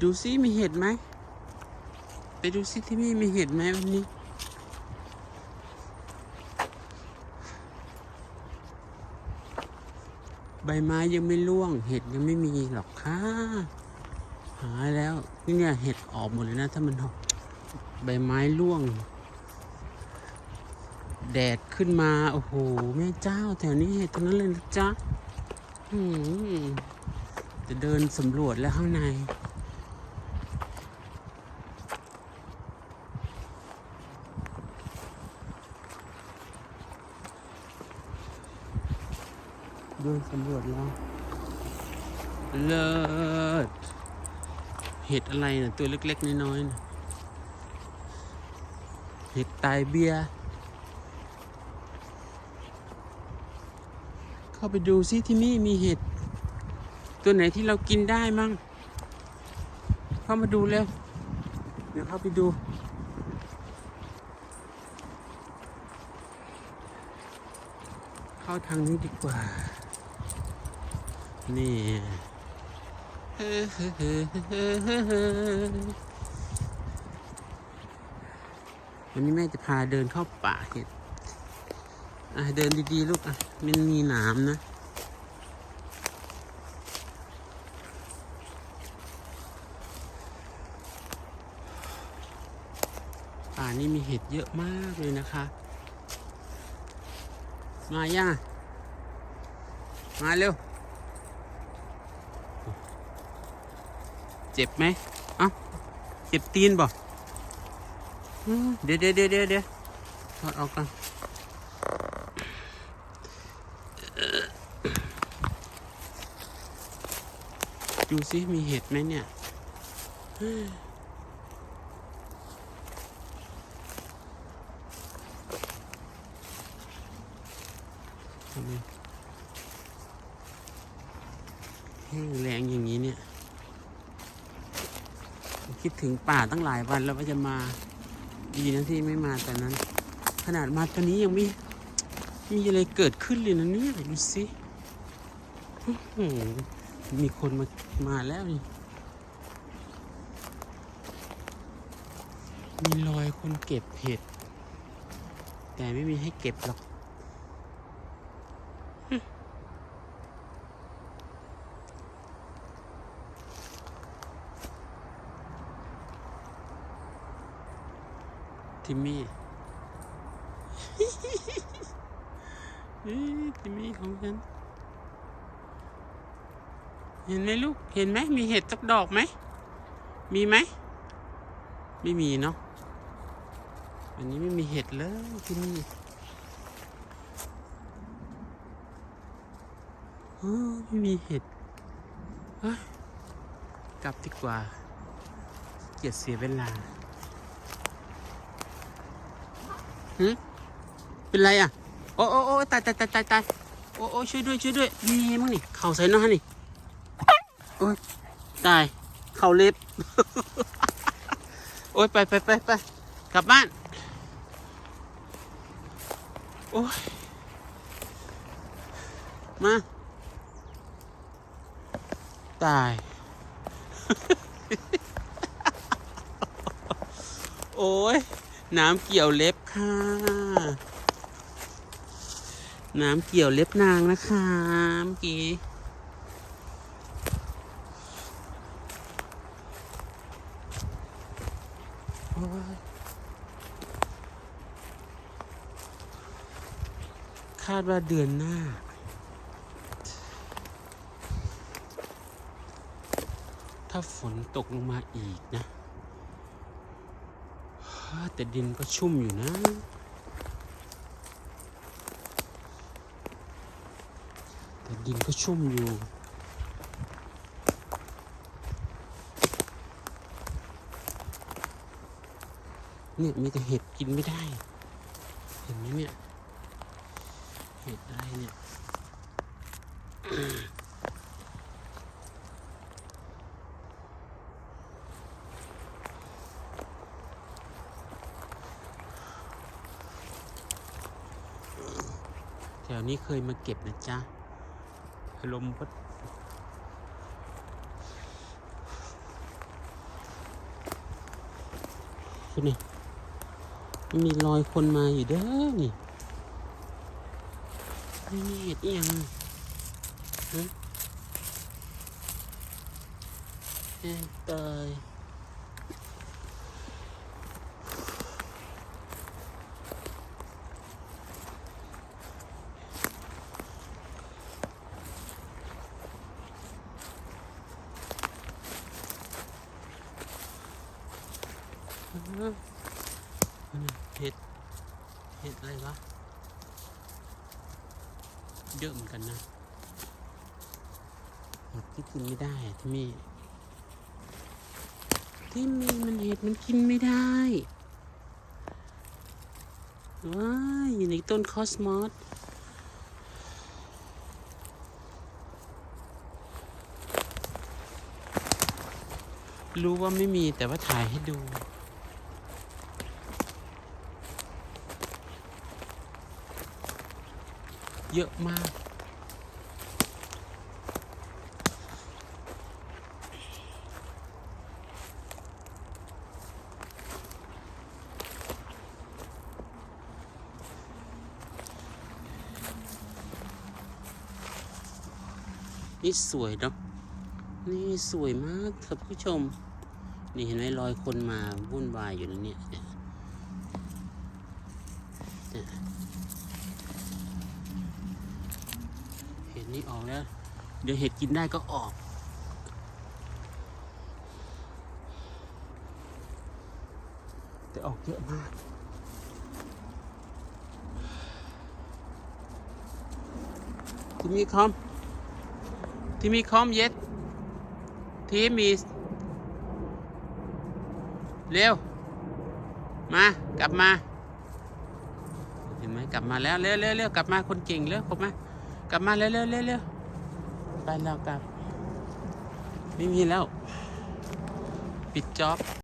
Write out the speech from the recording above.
ดูซิมีเห็ดไหม ไปดูซิที่นี่มีเห็ดไหมวันนี้ ใบไม้ยังไม่ร่วง เห็ดยังไม่มีหรอกค่ะ หาแล้วนี่เนี่ยเห็ดออกหมดเลยนะ ถ้ามันออกใบไม้ร่วง แดดขึ้นมา โอ้โห แม่เจ้า แถวนี้เห็ดทั้งนั้นเลยนะจ๊ะจะเดินสำรวจแล้วข้างใน เดินสำรวจแล้วเลิศเห็ดอะไรนะตัวเล็กๆน้อยๆนะเห็ดตายเบียร์เข้าไปดูซิที่นี่มีเห็ด ตัวไหนที่เรากินได้มั่ง เข้ามาดูเร็ว เดี๋ยวเข้าไปดูเข้าทางนี้ดีกว่า นี่วันนี้แม่จะพาเดินเข้าป่าเห็ดอะเดินดีๆ ลูกอะ มันมีหนามนะ ป่านี้มีเห็ดเยอะมากเลยนะคะ มาย่ามาเร็ว เจ็บไหมเอ้าเจ็บตีนบ่เดี๋ยวเดี๋ยวเดี๋ยวเดี๋ยวเดี๋ยวถอดออกกันดูสิมีเห็ดไหมเนี่ยแห้งแรงอย่างนี้เนี่ย คิดถึงป่าตั้งหลายวันแล้วว่าจะมาดีนะที่ไม่มาแตอนนั้น ขนาดมาตอนนี้ยังไม่มีอะไรเกิดขึ้นเลยนะเนี่ยดูสิมีคนมามาแล้วนี่มีรอยคนเก็บเห็ด แต่ไม่มีให้เก็บหรอก ทิมมี่เอ้ยทิมมี่ของฉัน เห็นไหมลูก เห็นไหม มีเห็ดสักดอกไหม มีไหม ไม่มีเนาะวันนี้ไม่มีเห็ดเลยที่นี่ไม่มีเห็ดกลับดีกว่า เกียดเสียเวลา หืมเป็นไรอะ โอ้โอ้โอ้ตายตายตายตายตายโอ้โอ้ช่วยด้วยช่วยด้วยนี่มั้งนี่ เข่าใส่หน้านี่โอ้ยตาย เข่าเล็บ โอ้ยไปไปไปไปกลับบ้าน โอ้ย มา ตาย โอ้ย น้ำเกี่ยวเล็บค่ะ น้ำเกี่ยวเล็บนางนะคะเมื่อกี้คาดว่าเดือนหน้า ถ้าฝนตกลงมาอีกนะ แต่ดินก็ชุ่มอยู่นะ แต่ดินก็ชุ่มอยู่เนี่ยมีแต่เห็ดกินไม่ได้ เห็นไหมเนี่ย เห็ดอะไรเนี่ย ถวนี้เคยมาเก็บนะจ๊ะลมพัดคุณนี่มีรอยคนมาอยู่เด้อนี่นี่เห็ดเอีงฮะเตย เห็ด เห็ดอะไรวะ เยอะเหมือนกันนะเห็ดที่กินไม่ได้ที่มี ที่มีมันเห็ดมันกินไม่ได้ว้าอยู่ในต้นคอสมอสรู้ว่าไม่มีแต่ว่าถ่ายให้ดู เยอะมาก นี่สวยเนาะ นี่สวยมากครับผู้ชม นี่เห็นไหมรอยคนมาวุ่นวายอยู่นะเนี่ยเนี่ยเนี่ออกแล้ว เดี๋ยวเห็ดกินได้ก็ออกแต่ออกเยอะมาก ที่มีคอม ที่มีคอมเย็ด ที่มีเร็ว มา กลับมา เห็นไหมกลับมาแล้ว เร็วเร็วเร็วกลับมาคนเก่งเร็วกลับมา กลับมาเร็วเร็วเร็วไปแล้วกลับ ไม่มีแล้ว ปิดจ็อบ